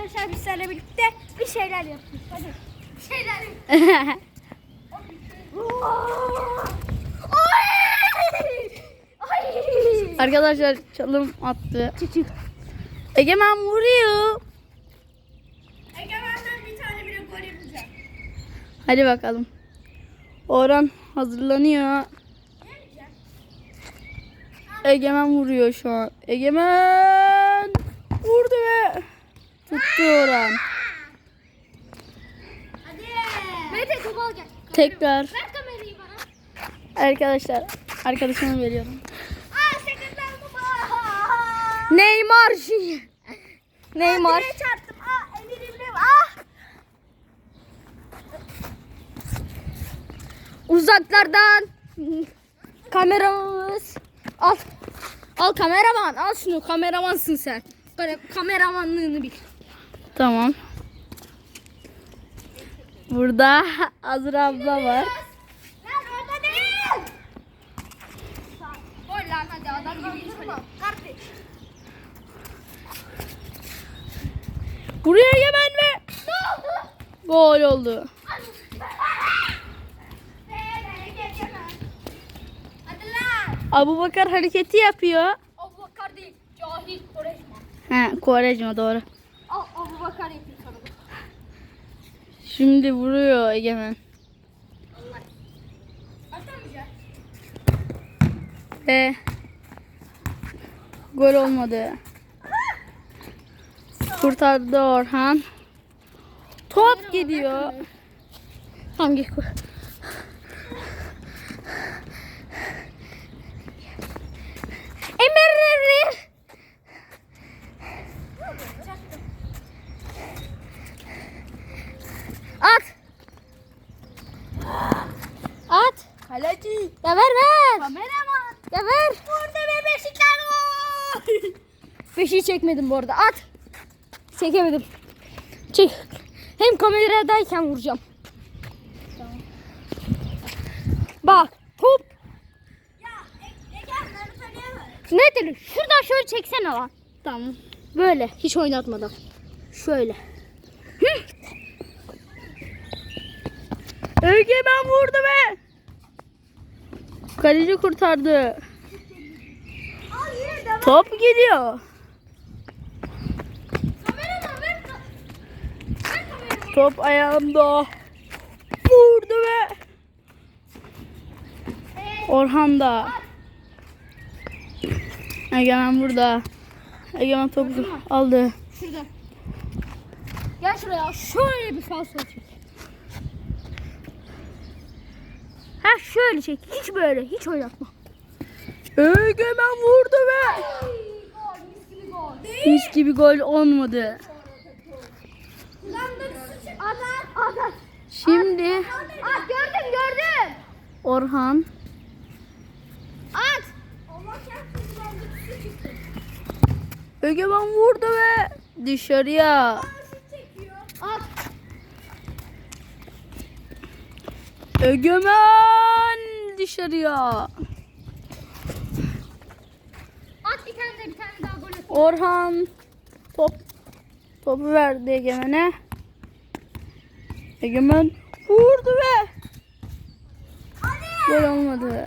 arkadaşlar biz seninle birlikte bir şeyler yapıyoruz. Hadi. Bir şeyler yapıyoruz. Ay! Arkadaşlar çalım attı. Çocuk. Egemen vuruyor. Egemen'den bir tane bile gol yapacak. Hadi bakalım. Orhan hazırlanıyor. Egemen vuruyor şu an. Egemen vurdu ve Hadi. Mete topu al gel. Tekrar Ver kamerayı bana. arkadaşlar arkadaşıma veriyorum. Aa sakatlandım. Neymar şey. Neymar. Direğe çarptım. Aa emirimle. Ah. Uzaklardan kameramız. Al. Al kameraman. Al şunu. Kameramansın sen. Kameramanlığını bil. Tamam. Burada Azra abla var. Lan orada değil. Gol lan hadi adam gibi Kardeş. Buraya Egemen ve Ne oldu? gol oldu. Abu Bakar hareketi yapıyor. Abu Bakar değil. Cahil Koreşma. He, Kovarejma doğru. Al Abu Bakar yapayım sana. Şimdi vuruyor Egemen. Ve gol olmadı. Kurtardı Orhan. Top gidiyor. Hangi ku- Emir At. At. Kaleci. Ya ver ver. Kameraman. Ya ver. Burada ve Beşiktaş gol. Beşiği çekmedim bu arada. At. Çekemedim. Çek. Hem kameradayken vuracağım. Bak top. Ya e- tanıyamam. Ne dedi? Şuradan şöyle çeksene lan. Tamam. Böyle hiç oynatmadan. Şöyle. Hı. Egemen vurdu be. Kaleci kurtardı. Top kamerayı. Top ayağımda. Vurdu ve Orhan da. Egemen burada. Egemen topu aldı. Şurada. Gel şuraya. Şöyle bir falso çek. Ha şöyle çek. Hiç böyle. Hiç oynatma. Egemen vurdu ve. Mis gibi gol. olmadı. Şimdi At gördüm gördüm. Orhan At. Egemen vurdu ve dışarıya. At. Egemen dışarıya. At bir tane de bir tane daha gol at. Orhan top topu verdi Egemen'e. Egemen vurdu ve gol olmadı.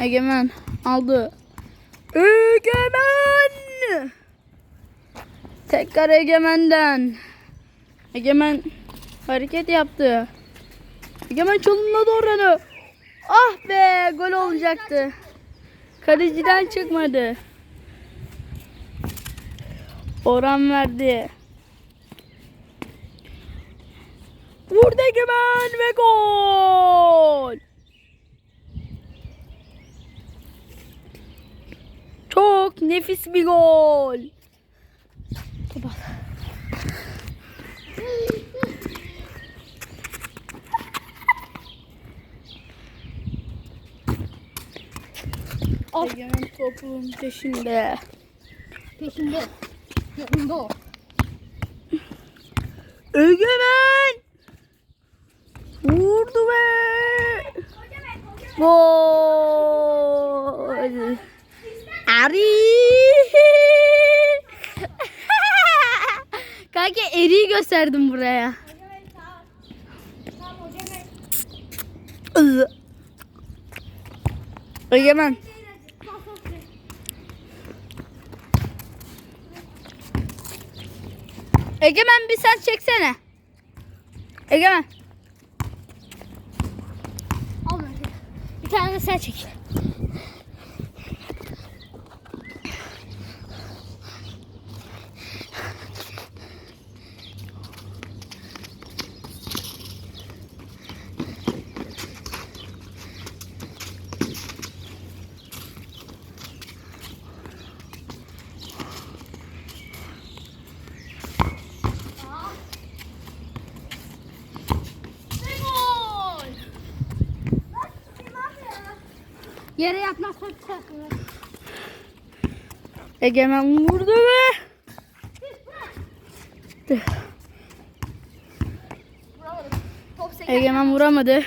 Egemen aldı. Egemen! Tekrar Egemen'den. Egemen hareket yaptı. Egemen çalımladı oranı. Ah be gol olacaktı. Kaleciden çıkmadı. Orhan verdi. Vurdu Egemen ve gol. Çok nefis bir gol. Bak. Egemen topun peşinde. Peşinde. Yanında o. Egemen vurdu ve gol. Ari Sanki eriği gösterdim buraya. Egemen Egemen bir sen çeksene. Egemen. Al. Bir tane de sen çek. Gol! Yere yatmazsak çarpılır. Egemen vurdu ve. Egemen vuramadı.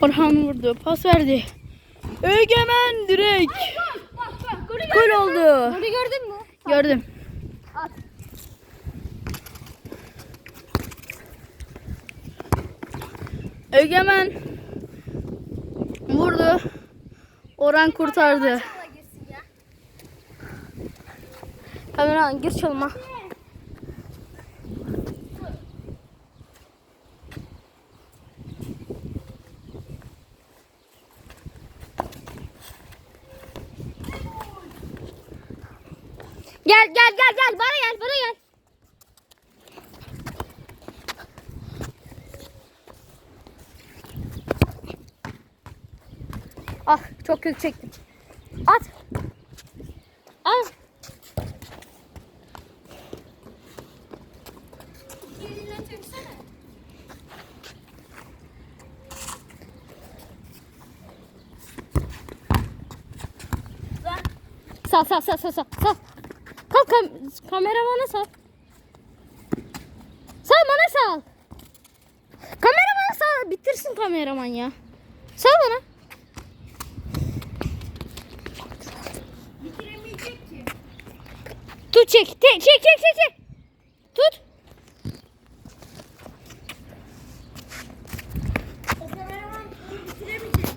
Orhan vurdu. Pas verdi. Egemen direkt. Gol! Oldu. Golü gördün mü? Gördüm. Egemen vurdu. Orhan kurtardı. Kameraman gir çalıma. Gel gel gel gel bana gel bana gel. Ah çok kötü çektim. At. Al. Sal sal sal sal sal. sal. Kalk kam kameramana sal. Sal bana sal. Kameramana sal. Bitirsin kameraman ya. Sal bana. Bitiremeyecek ki. Tut çek. Te çek çek çek çek. Tut. Bitiremeyecek.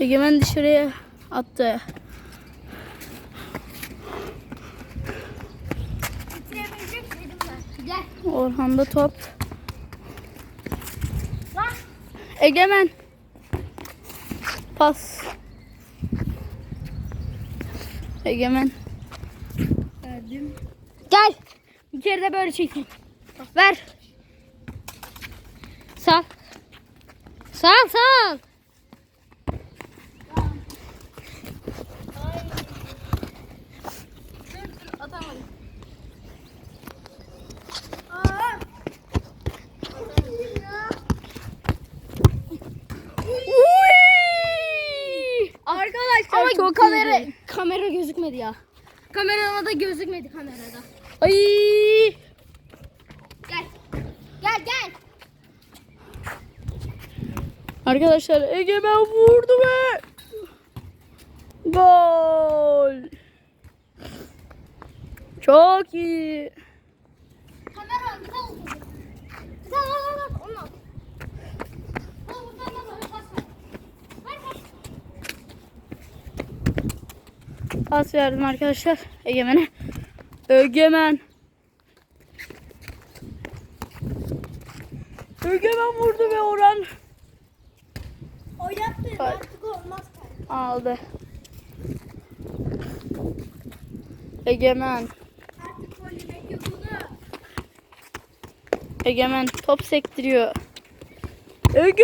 Egemen dışarıya attı. Orhan'da top. Egemen. Pas. Egemen. Verdim. Gel. Bir kere de böyle çekeyim. Ver. Sal. Sal sal. Dur dur atamadım. Aa. Atamadım ya. Arkadaşlar Ama çok kamera iyiydi. kamera gözükmedi ya. Kamerada da gözükmedi kamerada. Ay. Gel. Gel gel. Arkadaşlar Egemen vurdu ve gol. Çok iyi. Kamera bir tane oldu. Bir tane al al al. Onu al. Al buradan al. al, pas ver. Ver pas. Verdim arkadaşlar Egemen'e. Egemen. Egemen vurdu ve Orhan Oynattı. Ay. Artık olmaz. aldı. Egemen. Egemen top sektiriyor. Egemen.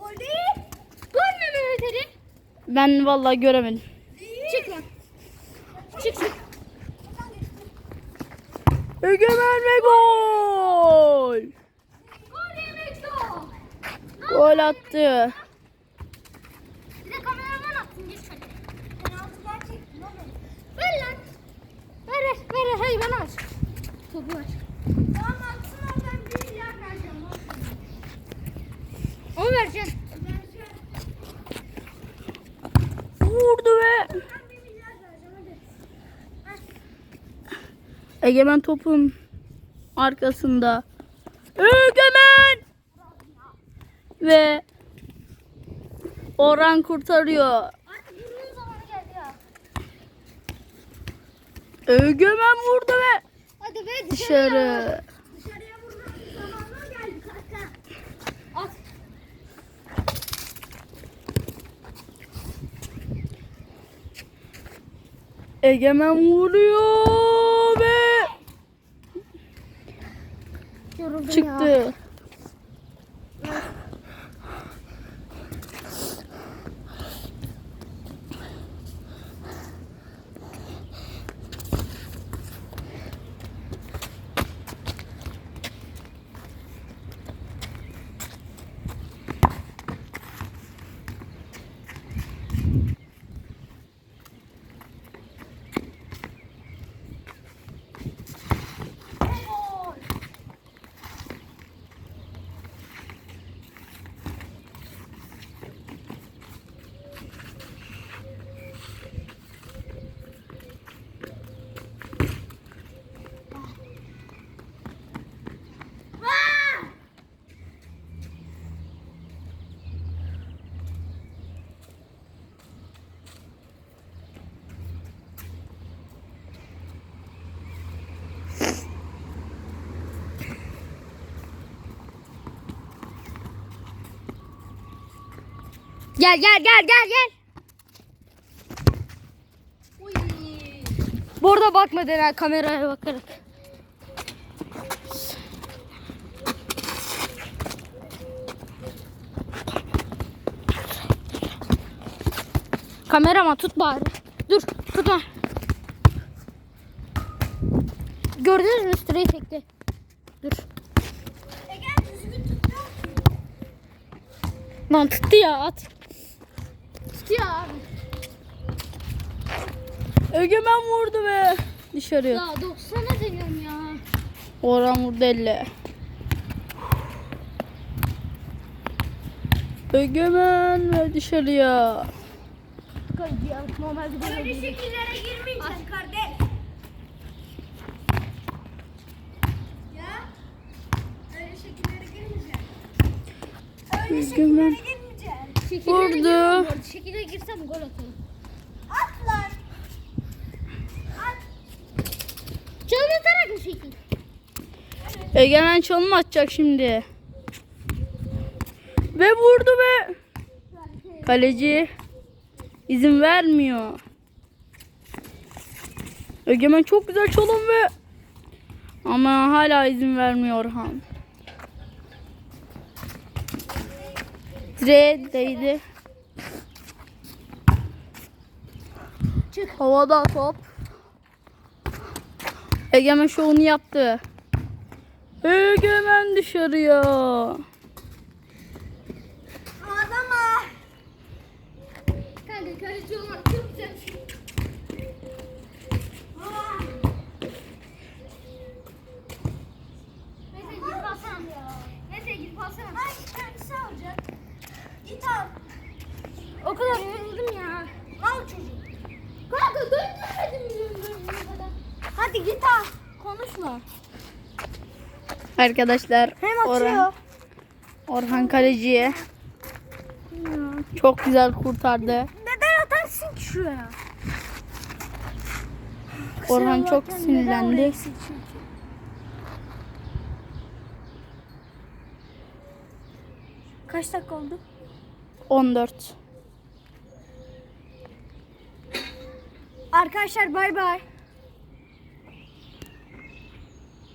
Gol değil. Gol mü Mehmet Ali? Ben vallahi göremedim. Çık lan. Çık çık. Egemen ve gol. Gol attı. Bir de kameraman atsın geç hadi. Penaltıdan çektim oğlum. Ver lan. Ver ver ver ver. Hayır bana aç. Topu ver. Egemen topun arkasında. Egemen! Ve Orhan kurtarıyor. Egemen vurdu ve Hadi be dışarı. Dışarıya kanka. At. Egemen vuruyor 对。Gel gel gel gel gel. Burada bakma Deren kameraya bakarak. Kameraman tut bari. Dur tutma. Gördünüz mü süreyi çekti. Dur. Lan tuttu ya at. Tuttu ya abi. Egemen vurdu ve dışarı. Ya 90'a deniyorum ya. Orhan vurdu elle. Egemen ve dışarıya. Normalde Öyle şekillere girmeyeceksin kardeş. Ya. Öyle şekillere girmeyeceksin. Öyle Egemen girmeyeceksin. vurdu. Girsem gol atarım. At lan. At. Canım atarak mı şekil? Egemen çalım atacak şimdi. Ve vurdu ve kaleci izin vermiyor. Egemen çok güzel çalım ve ama hala izin vermiyor Orhan. Direğe değdi. Havada top. Egemen şovunu yaptı. Egemen dışarıya. Ağlama. Kanka kaleci olmak çok güzel bir şey. Neyse git alsana ya. Neyse git alsana. Ay kendisi alacak. Git al. O kadar yoruldum ya. Al çocuk. Kanka döndürmedim döndürmedim kadar. Hadi git al. Konuşma. Arkadaşlar Hem Orhan, Orhan kaleciye çok güzel kurtardı. Neden atarsın ki şuraya? Orhan çok sinirlendi. Kaç dakika oldu? 14. Arkadaşlar bay bay.